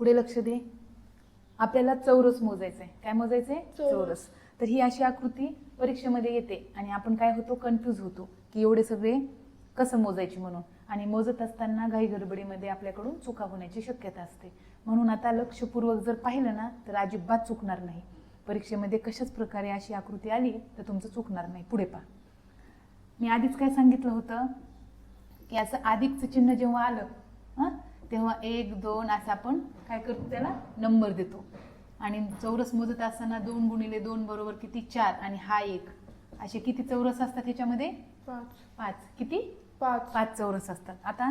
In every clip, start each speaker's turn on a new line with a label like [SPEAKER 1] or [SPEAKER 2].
[SPEAKER 1] पुढे लक्ष दे. आपल्याला चौरस मोजायचंय. काय मोजायचंय?
[SPEAKER 2] चौरस.
[SPEAKER 1] चौरस. तर ही अशी आकृती परीक्षेमध्ये येते आणि आपण काय होतो? कन्फ्यूज होतो की एवढे सगळे कसं मोजायची म्हणून? आणि मोजत असताना घाई गडबडीमध्ये आपल्याकडून चुका होण्याची शक्यता असते. म्हणून आता लक्षपूर्वक जर पाहिलं ना तर अजिबात चुकणार नाही. परीक्षेमध्ये कशाच प्रकारे अशी आकृती आली तर तुमचं चुकणार नाही. पुढे पहा. मी आधीच काय सांगितलं होतं? की असं अधिकचं चिन्ह जेव्हा आलं तेव्हा एक दोन असं आपण काय करतो त्याला? नंबर देतो. आणि चौरस मोजत असताना दोन गुणिले दोन बरोबर किती? चार. आणि हा एक. असे किती चौरस असतात ह्याच्यामध्ये?
[SPEAKER 2] पाच.
[SPEAKER 1] पाच. किती?
[SPEAKER 2] पाच.
[SPEAKER 1] पाच चौरस असतात. आता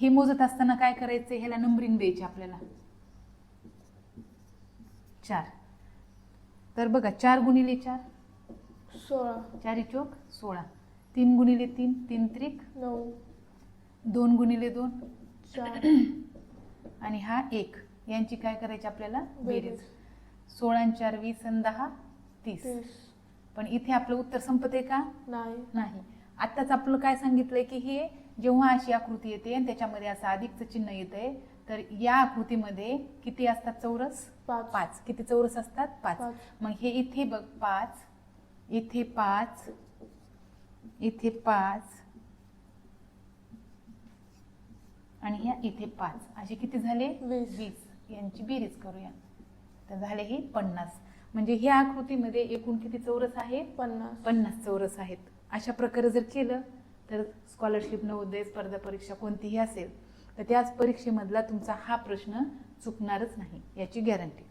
[SPEAKER 1] हे मोजत असताना काय करायचं? ह्याला नंबरिंग द्यायची आपल्याला. चार. तर बघा चार गुणिले चार.
[SPEAKER 2] सोळा.
[SPEAKER 1] चारी चोक सोळा. तीन गुणिले तीन तीन त्रिक
[SPEAKER 2] नऊ.
[SPEAKER 1] दोन गुणिले दोन. आणि हा एक. यांची काय करायची आपल्याला? बेरीज. सोळा चार वीस आणि दहा तीस. पण इथे आपलं उत्तर संपते का?
[SPEAKER 2] नाही.
[SPEAKER 1] नाही. आत्ताच आपलं काय सांगितलंय की हे जेव्हा अशी आकृती येते आणि त्याच्यामध्ये असं अधिकचं चिन्ह येतंय तर या आकृतीमध्ये किती असतात चौरस?
[SPEAKER 2] पाच.
[SPEAKER 1] पाच. किती चौरस असतात?
[SPEAKER 2] पाच.
[SPEAKER 1] मग हे इथे बघ पाच. इथे पाच. इथे पाच. आणि ह्या इथे पाच. असे किती झाले?
[SPEAKER 2] वीस.
[SPEAKER 1] वीस. यांची बेरीज करूया. तर झाले हे पन्नास. म्हणजे ह्या आकृतीमध्ये एकूण किती चौरस आहे?
[SPEAKER 2] पन्नास.
[SPEAKER 1] पन्नास चौरस आहेत. अशा प्रकारे जर केलं तर स्कॉलरशिप नवोदय स्पर्धा परीक्षा कोणतीही असेल तर त्याच परीक्षेमधला तुमचा हा प्रश्न चुकणारच नाही. याची गॅरंटी